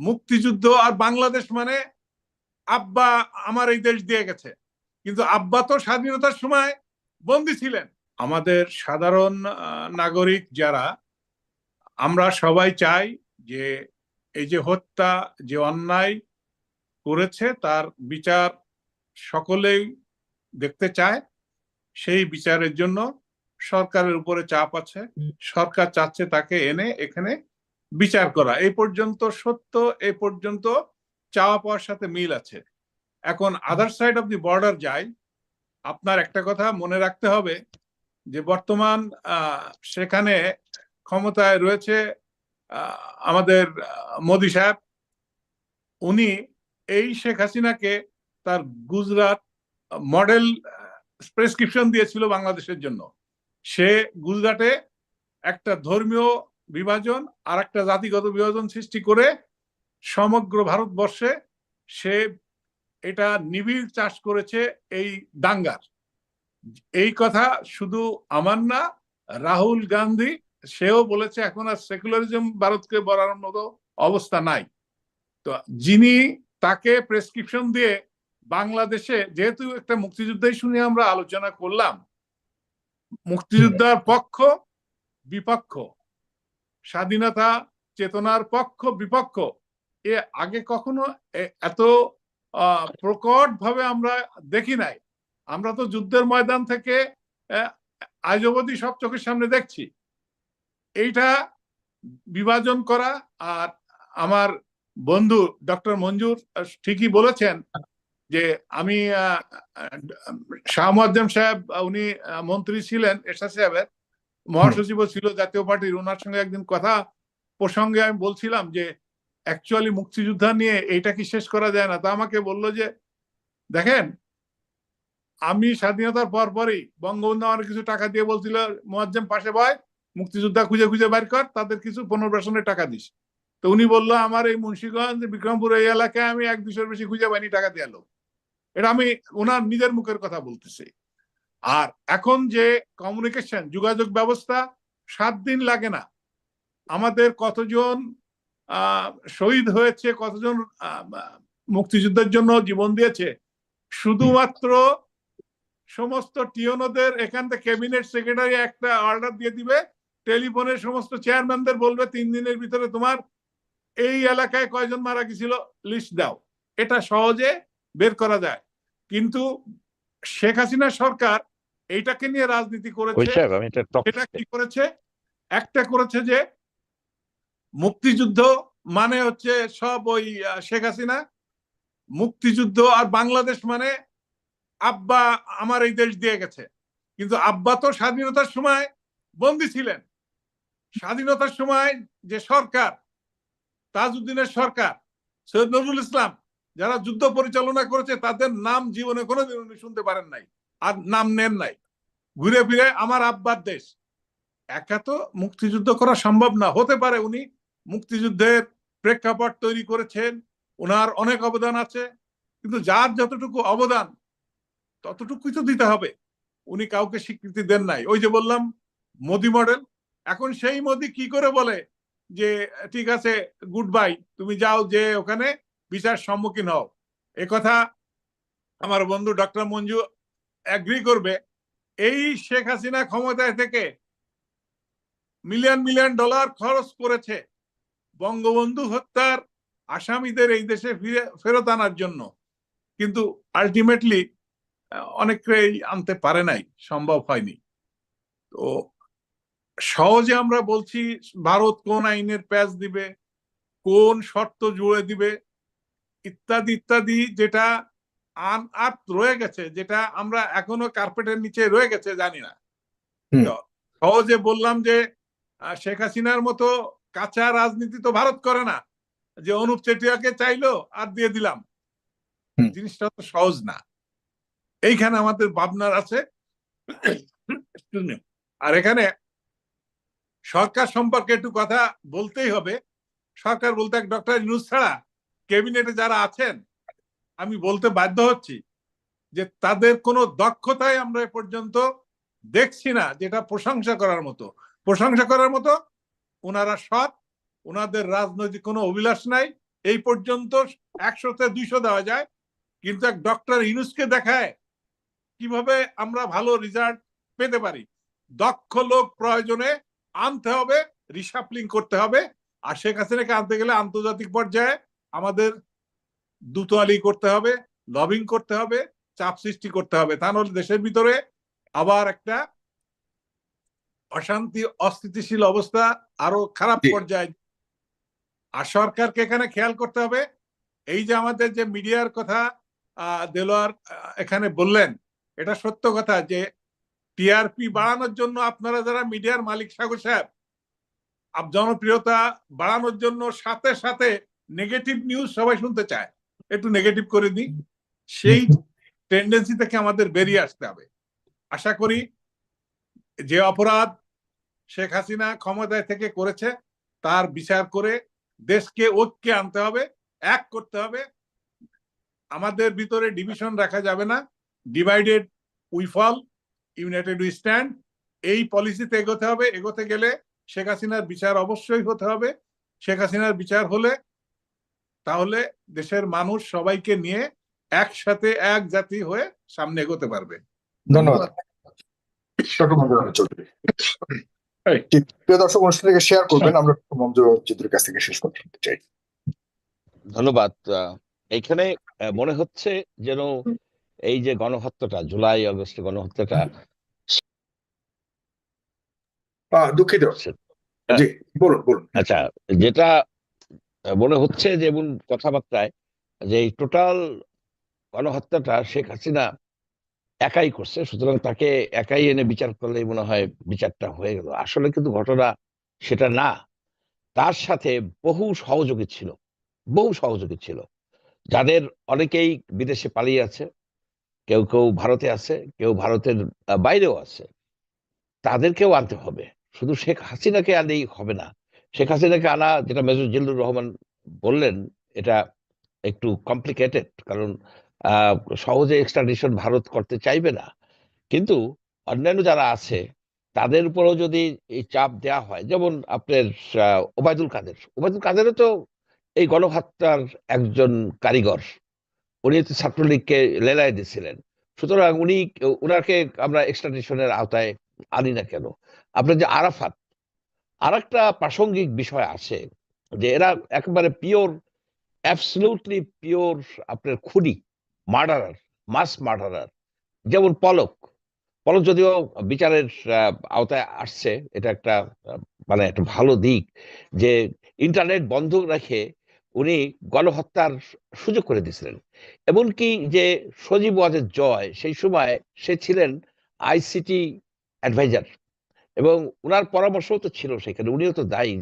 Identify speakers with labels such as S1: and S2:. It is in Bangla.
S1: মুক্তিযুদ্ধ আর বাংলাদেশ মানে আব্বা আমার এই দেশ দিয়ে গেছে। কিন্তু আব্বা তো স্বাধীনতার সময় বন্দী ছিলেন। আমাদের সাধারণ নাগরিক যারা আমরা সবাই চাই যে এই যে হত্যা যে অন্যায় করেছে তার বিচার সকলেই দেখতে চায়। সেই বিচারের জন্য সরকারের উপরে চাপ আছে। সরকার চাচ্ছে তাকে এনে এখানে বিচার করা। এই পর্যন্ত সত্য, এই পর্যন্ত চাওয়া পাওয়ার সাথে মিল আছে। এখন other side of the border যাই আপনার একটা কথা মনে রাখতে হবে যে বর্তমান সেখানে ক্ষমতায় রয়েছে আমাদের মোদি সাহেব। উনি এই শেখ হাসিনাকে তার গুজরাট মডেল প্রেসক্রিপশন দিয়েছিল বাংলাদেশের জন্য। সে গুজরাটে একটা ধর্মীয় বিভাজন আর একটা জাতিগত বিভাজন সৃষ্টি করে সমগ্র ভারতবর্ষে সে এটা নিবিড় চাষ করেছে এই দাঙ্গার। এই কথা শুধু আমার না, রাহুল গান্ধী, সেও বলেছে এখন আর সেকুলারিজম ভারতকে বলার মতো অবস্থা নাই। তো যিনি তাকে প্রেসক্রিপশন দিয়ে বাংলাদেশে, যেহেতু একটা মুক্তিযুদ্ধই শুনে আমরা আলোচনা করলাম, মুক্তিযোদ্ধার পক্ষ, বিপক্ষ স্বাধীনতা চেতনার পক্ষ, বিপক্ষ, এ আগে কখনো এত প্রকট ভাবে আমরা দেখি নাই। আমরা তো যুদ্ধের ময়দান থেকে আজ অবধি সব চোখের সামনে দেখছি। এইটা বিভাজন করা আর আমার বন্ধু ডক্টর মঞ্জুর ঠিকই বলেছেন যে আমি শাহ সাহেব, উনি মন্ত্রী ছিলেন, এরশাদ সাহেবের। মহাসচিবও ছিল জাতীয় পার্টির ওনার সঙ্গে একদিন কথা প্রসঙ্গে আমি বলছিলাম যে অ্যাকচুয়ালি মুক্তিযোদ্ধা নিয়ে এইটা কি শেষ করা যায় না? তা আমাকে বলল যে, দেখেন, আমি স্বাধীনতার পর পরই বঙ্গবন্ধু আমার কিছু টাকা দিয়ে বলছিল, মোয়াজ্জেম পাশে ভয় মুক্তিযোদ্ধা খুঁজে খুঁজে বের কর, তাদের কিছু পুনর্বাসনের টাকা দিস। তো উনি বলল, আমার এই মুন্সীগঞ্জ, বিক্রমপুর এই এলাকায় আমি এক দুশোর বেশি খুঁজে পাইনি, টাকা দিয়ে এটা আমি ওনার নিজের মুখের কথা বলতেছি। আর এখন যে কমিউনিকেশন যোগাযোগ ব্যবস্থা, সাত দিন লাগে না। আমাদের কতজন শহীদ হয়েছে, কতজন মুক্তিযুদ্ধের জন্য জীবন দিয়েছে, শুধুমাত্র সমস্ত টিওনোদের, এখান থেকে ক্যাবিনেট সেক্রেটারি একটা অর্ডার দিয়ে দিবে টেলিফোনের সমস্ত চেয়ারম্যানদের বলবে, তিন দিনের ভিতরে তোমার এই এলাকায় কয়জন মারা গেছিল লিস্ট দাও। এটা সহজে বের করা যায়। কিন্তু শেখ হাসিনা সরকার এইটাকে নিয়ে রাজনীতি করেছে
S2: এটা
S1: কি করেছে। একটা করেছে যে মুক্তিযুদ্ধ মানে হচ্ছে সব ওই শেখ হাসিনা। মুক্তিযুদ্ধ আর বাংলাদেশ মানে আব্বা আমার এই দেশ দিয়ে গেছে। কিন্তু আব্বা তো স্বাধীনতার সময় বন্দী ছিলেন। স্বাধীনতার সময় যে সরকার তাজউদ্দিনের সরকার সৈয়দ নজরুল ইসলাম যারা যুদ্ধ পরিচালনা করেছে তাদের নাম জীবনে কোনোদিন উনি শুনতে পারেন নাই। আর নাম নেন নাই। ঘুরে ফিরে আমার আব্বার দেশ। একা তো মুক্তিযুদ্ধ করা সম্ভব না, হতে পারে উনি মুক্তিযুদ্ধের প্রেক্ষাপট তৈরি করেছেন ওনার অনেক অবদান আছে, কিন্তু যার যতটুকু অবদান, ততটুকুই তো দিতে হবে। উনি কাউকে স্বীকৃতি দেন নাই। ওই যে বললাম, মোদি মডেল এখন সেই মোদি কি করে বলে যে, ঠিক আছে গুড বাই তুমি যাও যে ওখানে বিচার সম্মুখীন হও। কথা আমার বন্ধু ডক্টর মঞ্জু অ্যাগ্রি করবে। এই শেখ হাসিনা ক্ষমতায় থেকে মিলিয়ন মিলিয়ন ডলার খরচ করেছে বঙ্গবন্ধু হত্যার আসামিদের এই দেশে ফিরে, ফেরত আনার জন্য। কিন্তু আলটিমেটলি অনেকেই আনতে পারে নাই, সম্ভব হয়নি। তো সহজে আমরা বলছি, ভারত কোন আইনের প্যাচ দিবে, কোন শর্ত জুড়ে দিবে, ইত্যাদি ইত্যাদি, যেটা আন আর্থ রয়ে গেছে যেটা আমরা এখনও কার্পেটের নিচে রয়ে গেছে জানি না। সহজে বললাম যে শেখ হাসিনার মতো কাঁচা রাজনীতি তো ভারত করে না যে অনুপ চেটিয়াকে চাইলো আর দিয়ে দিলাম। জিনিসটা তো সহজ না। এইখানে আমাদের ভাবনার আছে। আর এখানে সরকার সম্পর্কে একটু কথা বলতেই হবে। সরকার বলতে এক ডক্টর ইউনুস ছাড়া ক্যাবিনেটে যারা আছেন আমি বলতে বাধ্য হচ্ছি যে তাদের কোনো দক্ষতাই আমরা এ পর্যন্ত দেখছি না, যেটা প্রশংসা করার মতো। প্রশংসা করার মতো ওনারা সৎ, ওনাদের রাজনৈতিক কোনো অভিলাষ নাই, এই পর্যন্ত একশোতে দুইশো দেওয়া যায়। কিন্তু এক ডক্টর ইউনুসকে দেখায় কীভাবে আমরা ভালো রেজাল্ট পেতে পারি। দক্ষ লোক প্রয়োজনে আনতে হবে, রিসাপলিং করতে হবে। আর শেখ হাসিনাকে আনতে গেলে আন্তর্জাতিক পর্যায়ে আমাদের দুতোয়ালি করতে হবে লবিং করতে হবে চাপ সৃষ্টি করতে হবে। তা নাহলে দেশের ভিতরে আবার একটা অশান্তি অস্থিতিশীল অবস্থা আরও খারাপ। পর্যায়ে আর সরকারকে এখানে খেয়াল করতে হবে। এই যে আমাদের যে মিডিয়ার কথা আহ, দেলোয়ার এখানে বললেন এটা সত্য কথা যে টিআরপি বাড়ানোর জন্য আপনারা যারা মিডিয়ার মালিক সাগর সাহেব জনপ্রিয়তা বাড়ানোর জন্য সাথে সাথে নেগেটিভ নিউজ সবাই শুনতে চায়। একটু নেগেটিভ করে দিই। সেই টেন্ডেন্সি থেকে আমাদের বেরিয়ে আসতে হবে। আশা করি যে অপরাধ শেখ হাসিনা ক্ষমতায় থেকে করেছে, তার বিচার করে দেশকে ঐক্যে আনতে হবে, এক করতে হবে। আমাদের ভিতরে ডিভিশন রাখা যাবে না। Divided we fall united we stand এই পলিসিতে এগোতে হবে। এগোতে গেলে শেখ হাসিনার বিচার অবশ্যই হতে হবে। শেখ হাসিনার বিচার হলে তাহলে দেশের মানুষ সবাইকে নিয়ে একসাথে এক জাতি হয়ে সামনে এগোতে পারবে।
S2: ধন্যবাদ। ডক্টর মঞ্জুর আহমেদ চৌধুরী।
S1: এই।
S2: ঠিক, প্রিয় দর্শক অনুষ্ঠানকে শেয়ার করবেন আমরা মঞ্জুর আহমেদ কাছ থেকে শেষ করতে চাই।
S3: ধন্যবাদ। আহ, এইখানে আহ, মনে হচ্ছে যেন এই যে গণহত্যাটা জুলাই আগস্টে গণহত্যাটা
S2: আহ, দুঃখিত। জি বলুন বলুন।
S3: আচ্ছা যেটা মনে হচ্ছে যেমন কথাবার্তায় যে এই টোটাল গণহত্যাটা শেখ হাসিনা একাই করছে, সুতরাং তাকে একাই এনে বিচার করলেই মনে হয় বিচারটা হয়ে গেল। আসলে কিন্তু ঘটনা সেটা না। তার সাথে বহু সহযোগী ছিল, বহু সহযোগী ছিল। যাদের অনেকেই বিদেশে পালিয়ে আছে, কেউ কেউ ভারতে আছে, কেউ ভারতের বাইরেও আছে। তাদেরকেও আনতে হবে। শুধু শেখ হাসিনাকে আনলেই হবে না শেখ হাসিনাকে আনা যেটা মেজর জিল্লুর রহমান বললেন, এটা একটু কমপ্লিকেটেড কারণ সহজে এক্সট্রাডিশন ভারত করতে চাইবে না। কিন্তু অন্যান্য যারা আছে, তাদের উপরেও যদি এই চাপ দেওয়া হয়, যেমন আপনার ওবায়দুল কাদের। ওবায়দুল কাদেরও তো এই গণহত্যার একজন কারিগর। উনি তো ছাত্রলীগকে লেলায় দিয়েছিলেন। সুতরাং উনি ওনাকে আমরা এক্সট্রাডিশনের আওতায় আনি না কেন? আপনার যে আরাফাত আর একটা প্রাসঙ্গিক বিষয় আছে যে এরা একেবারে পিওর অ্যাবসলিউটলি পিওর আপনার খুনি মার্ডারার মাস মার্ডারার যেমন পলক। পলক যদিও বিচারের আওতায় আসছে, এটা একটা মানে একটা ভালো দিক যে ইন্টারনেট বন্ধ রেখে উনি গণহত্যার সুযোগ করে দিয়েছিলেন। এমনকি যে সজীব ওয়াজের জয়, সেই সময় সে ছিলেন আইসিটি অ্যাডভাইজার এবং উনার পরামর্শও তো ছিল সেখানে উনিও তো দায়ী